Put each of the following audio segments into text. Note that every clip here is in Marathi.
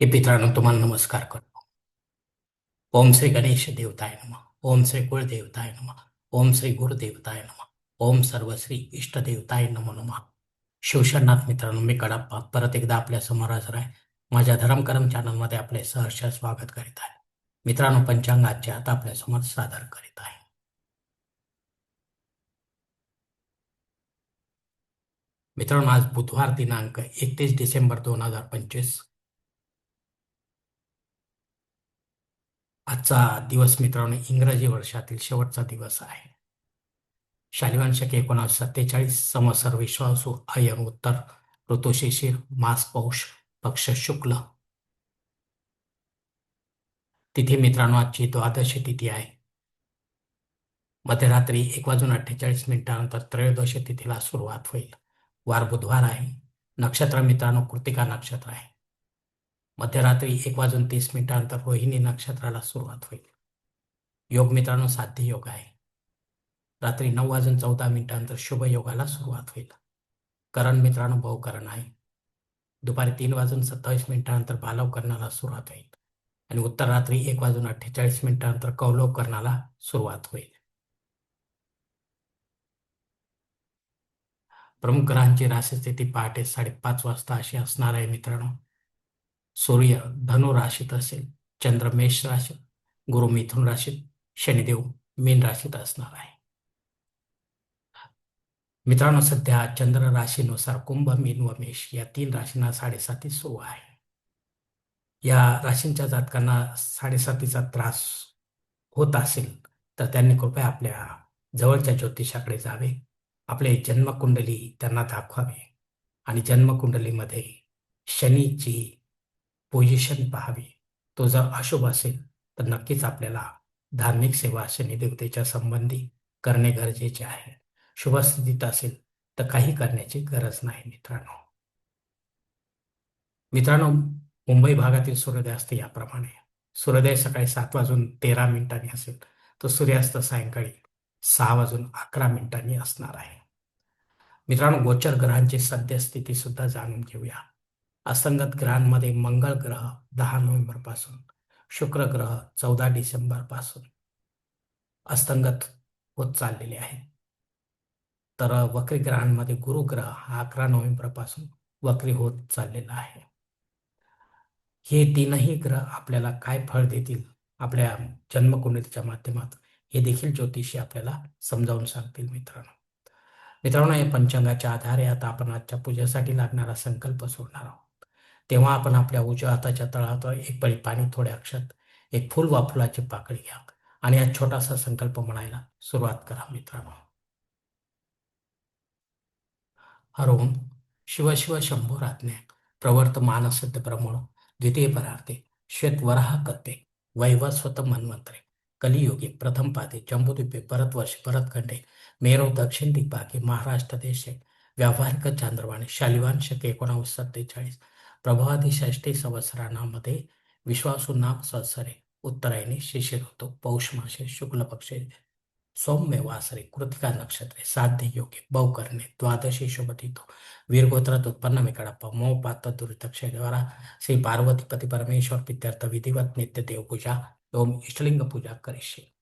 हे मित्रांनो तुम्हाला नमस्कार करतो. ओम श्री गणेश देवताय नम. ओम श्री कुळदेवताय नम. ओम श्री गुरुदेवताय नम. ओम सर्व श्री इष्टदेवताय नमो नम. शिवशरनाथ मित्रांनो मी कडप्पा. परत एकदा आपल्यासमोर हजर आहे. माझ्या धर्मकरम चॅनलमध्ये आपले सहर्ष स्वागत करीत आहे. मित्रांनो पंचांगाचे आता आपल्यासमोर सादर करीत आहे. मित्रांनो आज बुधवार दिनांक एकतीस डिसेंबर दोन हजार पंचवीस. आजचा दिवस मित्रांनो इंग्रजी वर्षातील शेवटचा दिवस आहे. शालिवान शके सत्तेचाळीस समसर विश्वासू अयन उत्तर ऋतू शिशिर मास पौष पक्ष शुक्ल. तिथे मित्रांनो आजची द्वादशी तिथी आहे. मध्यरात्री एक वाजून अठ्ठेचाळीस मिनिटानंतर त्रयोदशी तिथीला सुरुवात होईल. वार बुधवार आहे. नक्षत्र मित्रांनो कृतिका नक्षत्र आहे. मध्यरात्री एक वाजून तीस मिनिटानंतर रोहिणी नक्षत्राला सुरुवात होईल. योग मित्रांनो साध्य योग आहे. रात्री नऊ वाजून चौदा मिनिटानंतर शुभ योगाला सुरुवात होईल. करण मित्रांनो बहुकरण आहे. दुपारी तीन वाजून सत्तावीस मिनिटानंतर बालव करणाला सुरुवात होईल आणि उत्तर रात्री एक वाजून अठ्ठेचाळीस मिनिटानंतर कौलव करणाला सुरुवात होईल. प्रमुख ग्रहांची राशीस्थिती पहाटे साडेपाच वाजता अशी असणार आहे मित्रांनो. सूर्य धनु राशीत असेल चंद्र मेष राशीत गुरु मिथुन राशीत शनिदेव मीन राशीत असणार आहे. मित्रांनो सध्या चंद्र राशीनुसार कुंभ मीन व मेष या तीन राशींना साडेसाती सुरू आहे. या राशींच्या जातकांना साडेसातीचा त्रास होत असेल तर त्यांनी कृपया आपल्या जवळच्या ज्योतिषाकडे जावे. आपले जन्मकुंडली त्यांना दाखवावे. आणि जन्मकुंडलीमध्ये शनीची पोझिशन पाहावी. तो जर अशुभ असेल तर नक्कीच आपल्याला धार्मिक सेवा शनिदेवतेच्या संबंधी करणे गरजेचे आहे. शुभ स्थितीत असेल तर काही करण्याची गरज नाही मित्रांनो. मित्रांनो मुंबई भागातील सूर्योदय असते याप्रमाणे. सूर्योदय सकाळी सात वाजून तेरा मिनिटांनी असेल तर सूर्यास्त सायंकाळी सहा वाजून अकरा मिनिटांनी असणार आहे. मित्रांनो गोचर ग्रहांची सद्यस्थिती सुद्धा जाणून घेऊया. असंगत ग्रहांमध्ये मंगळ ग्रह दहा नोव्हेंबरपासून शुक्र ग्रह चौदा डिसेंबरपासून अस्तंगत होत चाललेले आहे तर वक्री ग्रहांमध्ये गुरु ग्रह हा अकरा नोव्हेंबरपासून वक्री होत चाललेला आहे. हे तीनही ग्रह आपल्याला काय फळ देतील? आपल्या जन्मकुंडलीच्या माध्यमात हे देखील ज्योतिषी आपल्याला समजावून सांगतील मित्रांनो. मित्रांनो या पंचांगाच्या आधारे आता आपण आजच्या पूजेसाठी लागणारा संकल्प सोडणार आहोत. तेव्हा आपण आपल्या उजव्या हाताच्या तळात एक पळी पाणी थोड्या अक्षत एक फुल वा फुलाची पाकळी घ्या आणि हा छोटासा संकल्प म्हणायला सुरुवात करा मित्रांनो. हरोम शिव शिव शंभो रात्ने प्रवर्त मानसिद्ध ब्रह्मणो द्वितीय परार्थे श्वेत वराह कत्ते वैवस्वत मन्वंत्रे कलियुगे प्रथम पादे जम्बुद्वीपे भरतवर्षी भरतखंडे मेरो दक्षिण दिग्भागे महाराष्ट्र देशे व्यावहारिक चांद्रवाणी शालिवान शके एकोणावीस सत्तेचाळीस प्रभावादी षष्टी संवत्सरांमध्ये विश्वासू नाम संवत्सरे उत्तरायणी शिशिर होतो पौष मासे शुक्ल पक्षे सौम्य वासरे कृतिका नक्षत्रे साध्य योगे बहुकर्णे द्वादशी शुभतिथो वीरगोत्रात उत्पन्न मेकडप्पा मो पात्र दुरितक्षद्वारा श्री पार्वतीपती परमेश्वर पित्यर्थ विधिवत नित्य देवपूजा ओम इष्टलिंग पूजा करिष्ये.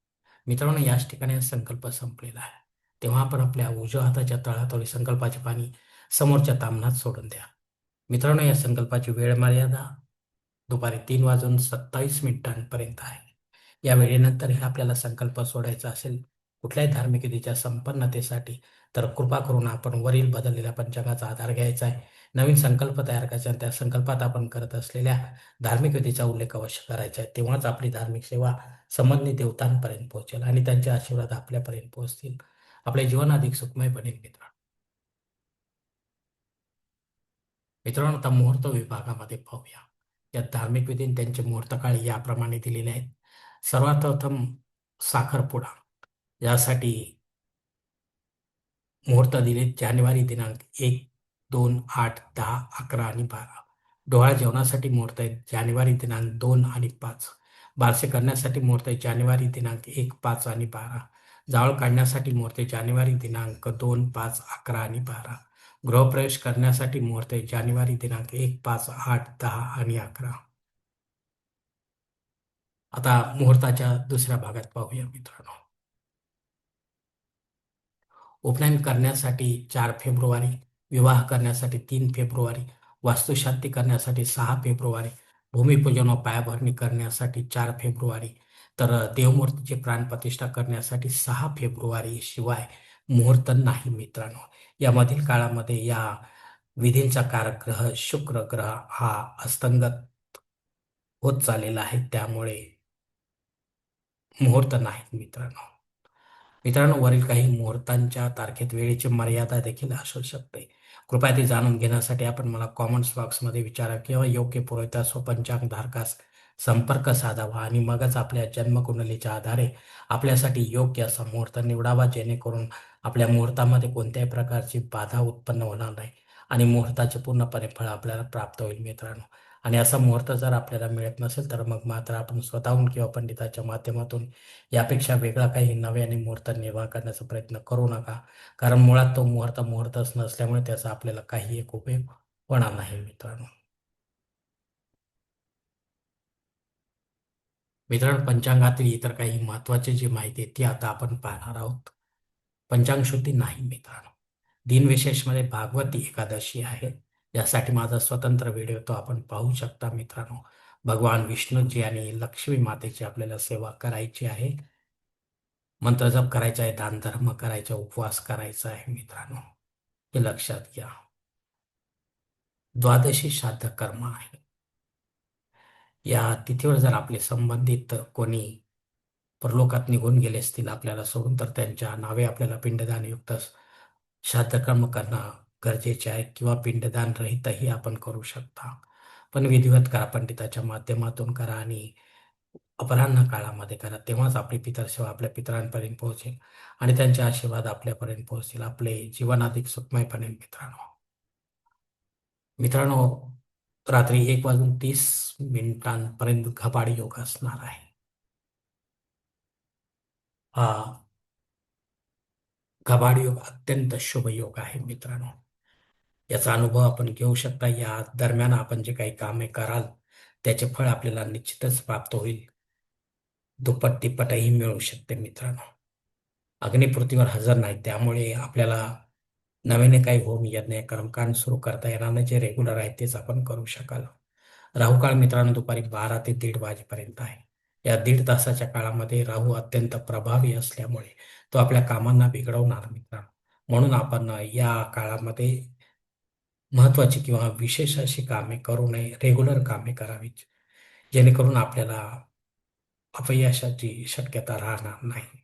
मित्रांनो याच ठिकाणी संकल्प संपलेला आहे. तेव्हा आपण आपल्या उजव्या हाताच्या तळातोळी संकल्पाचे पाणी समोरच्या तामनात सोडून द्या. मित्रांनो या संकल्पाची वेळ मर्यादा दुपारी तीन वाजून सत्तावीस मिनिटांपर्यंत आहे. या वेळेनंतरही आपल्याला संकल्प सोडायचा असेल कुठल्याही धार्मिक विधीच्या संपन्नतेसाठी तर कृपा करून आपण वरील बदललेल्या पंचांगाचा आधार घ्यायचा आहे. नवीन संकल्प तयार करायचा आणि त्या संकल्पात आपण करत असलेल्या धार्मिक विधीचा उल्लेख अवश्य करायचा आहे. तेव्हाच आपली धार्मिक सेवा संबंधित देवतांपर्यंत पोहोचेल आणि त्यांचे आशीर्वाद आपल्यापर्यंत पोहोचतील. आपले जीवन अधिक सुखमय बनेल मित्रांनो. मित्रांनो आता मुहूर्त विभागामध्ये पाहूया. या धार्मिक विधीन त्यांचे मुहूर्त काळ याप्रमाणे दिलेले आहेत. सर्वात प्रथम साखरपुडा. यासाठी मुहूर्त दिले जानेवारी दिनांक एक दोन आठ दहा अकरा आणि बारा. डोळा जेवणासाठी मुहूर्त आहेत जानेवारी दिनांक दोन आणि पाच. बारसे करण्यासाठी मुहूर्त आहे जानेवारी दिनांक एक पाच आणि बारा. जावळ काढण्यासाठी मुहूर्त जानेवारी दिनांक दोन पाच अकरा आणि बारा. गृहप्रवेश करण्यासाठी मुहूर्त आहे. जानेवारी दिनांक एक पाच आठ दहा आणि अकरा. आता मुहूर्ताच्या दुसऱ्या भागात पाहूया मित्रांनो. उपनयन करण्यासाठी चार फेब्रुवारी विवाह करण्यासाठी तीन फेब्रुवारी वास्तुशांती करण्यासाठी सहा फेब्रुवारी भूमिपूजन व पायाभरणी करण्यासाठी चार फेब्रुवारी तर देवमूर्तीची प्राणप्रतिष्ठा करण्यासाठी सहा फेब्रुवारी शिवाय मुहूर्त नाही मित्रांनो. यामधील काळामध्ये या विधींचा कारग्रह शुक्र ग्रह हा अस्तंगत होत चाललेला आहे. त्यामुळे मुहूर्त नाहीत मित्रांनो. मित्रांनो वरील काही मुहूर्तांच्या तारखेत वेळेची मर्यादा देखील असू शकते. कृपया ते जाणून घेण्यासाठी आपण मला कॉमेंट्स बॉक्समध्ये विचारा किंवा योग्य पुरवठा व पंचांग धारकास संपर्क साधावा आणि मगच आपल्या जन्मकुंडलीच्या आधारे आपल्यासाठी योग्य असा मुहूर्त निवडावा जेणेकरून आपल्या मुहूर्तामध्ये कोणत्याही प्रकारची बाधा उत्पन्न होणार नाही आणि मुहूर्ताचे पूर्णपणे फळ आपल्याला प्राप्त होईल मित्रांनो. आणि असा मुहूर्त जर आपल्याला मिळत नसेल तर मग मात्र आपण स्वतःहून किंवा पंडिताच्या माध्यमातून यापेक्षा वेगळा काही नव्याने मुहूर्त निर्माण करण्याचा प्रयत्न करू नका. कारण मुळात तो मुहूर्त मुहूर्तच नसल्यामुळे त्याचा आपल्याला काही एक उपयोग होणार नाही मित्रांनो. मित्रांनो पंचांगातील इतर काही महत्वाची जी माहिती आहे ती आता आपण पाहणार आहोत. पंचांग शुद्धी नाही मित्रांनो. दिनविशेषमध्ये भागवती एकादशी आहे. यासाठी माझा स्वतंत्र व्हिडिओ तो आपण पाहू शकता मित्रांनो. भगवान विष्णूजी आणि लक्ष्मी मातेची आपल्याला सेवा करायची आहे. मंत्र जप करायचा आहे दान धर्म करायचा उपवास करायचा आहे मित्रांनो. हे लक्षात घ्या. द्वादशी श्राद्ध कर्म आहे. या तिथीवर जर आपले संबंधित कोणी परलोकात निघून गेले असतील आपल्याला सोडून तर त्यांच्या नावे आपल्याला पिंडदानयुक्त श्राद्धकर्म करणं गरजेचे आहे किंवा पिंडदान रहितही आपण करू शकता. पण विधिवत करा पंडिताच्या माध्यमातून करा आणि अपराह्न काळामध्ये करा. तेव्हाच आपली पितरसेवा आपल्या पितरांपर्यंत पोहोचेल आणि त्यांचे आशीर्वाद आपल्यापर्यंत पोहोचतील. आपले जीवन अधिक सुखमयपणे मित्रांनो. मित्रांनो रात्री एक वाजून तीस मिनिटांपर्यंत घबाड योग असणार आहे. हा घबाड योग अत्यंत शुभ योग आहे मित्रांनो. याचा अनुभव आपण घेऊ शकता. या दरम्यान आपण जे काही कामे कराल त्याचे फळ आपल्याला निश्चितच प्राप्त होईल. दुप्पट तिप्पटही मिळू शकते मित्रांनो. अग्निपृथ्वीवर हजर नाही त्यामुळे आपल्याला नव्याने काही होम यज्ञ कर्मकांड सुरू करता येणार नाही. जे रेग्युलर आहे तेच आपण करू शकाल. राहुकाळ मित्रांनो दुपारी बारा ते दीड वाजेपर्यंत आहे. या दीड तासाच्या काळामध्ये राहू अत्यंत प्रभावी असल्यामुळे तो आपल्या कामांना बिघडवणार मित्रांनो. म्हणून आपण या काळामध्ये महत्वाची किंवा विशेष अशी कामे करू नये. रेग्युलर कामे करावीत. जेणेकरून आपल्याला अपयशाची शक्यता राहणार नाही.